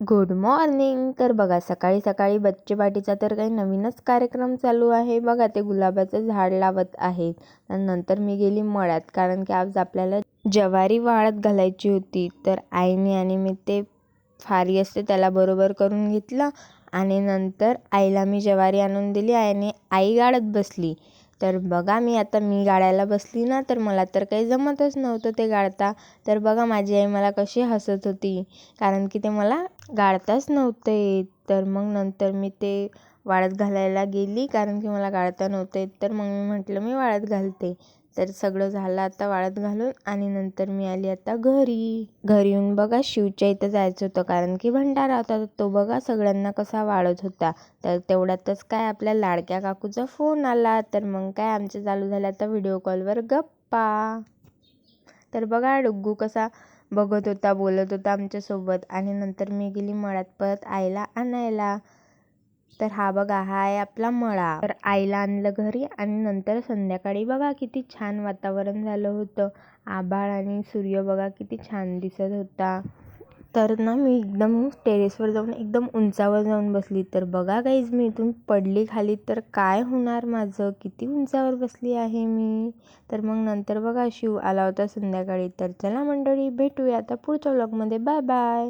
Good morning. तर बघा सकाळी सकाळी बच्चेपाटीचा तर काही नवीनच कार्यक्रम चालू आहे. बघा ते गुलाबाचं झाड लावत आहेत. नंतर मी गेली मळ्यात कारण की आज आपल्याला ज्वारी वाळत घालायची होती. तर आईने आणि मी ते फारी असते त्याला बरोबर करून घेतलं. आणि नंतर आईला मी ज्वारी आणून दिली आणि आई गाळत बसली. तर बघा मी आता मी गाळायला बसली ना तर मला तर काही जमतच नव्हतं ते गाळता तर बघा माझी आई मला कशी हसत होती कारण की ते मला गाळताच नव्हते. येत तर मग नंतर मी ते वाळत घालायला गेली कारण की मला गाळता नव्हतं. येत तर मग मी म्हटलं मी वाळत घालते. तर सगळं झालं आता वाळत घालून आणि नंतर मी आली आता घरी. घरी येऊन बघा शिवच्या इथं जायचं होतं कारण की भंडारा होता तर तो बघा सगळ्यांना कसा वाळत होता. तर तेवढ्यातच काय आपल्या लाडक्या काकूचा फोन आला. तर मग काय आमचं चालू झालं आता व्हिडिओ कॉलवर गप्पा. तर बघा डुग्गू कसा बघत होता बोलत होता आमच्यासोबत. आणि नंतर मी गेली मळ्यात परत आईला आणायला. तर हा बघा हा आहे आपला मळा. तर आईला आणलं घरी आणि नंतर संध्याकाळी बघा किती छान वातावरण झालं होतं. आभाळ आणि सूर्य बघा किती छान दिसत होता. तर ना मी एकदम टेरेसवर जाऊन एकदम उंचावर जाऊन बसली. तर बघा काहीच मी इथून पडली खाली. तर काय होणार माझं? किती उंचावर बसली आहे मी? तर मग नंतर बघा शिव आला होता संध्याकाळी. तर चला मंडळी भेटूया आता पुढच्या व्लॉगमध्ये बाय बाय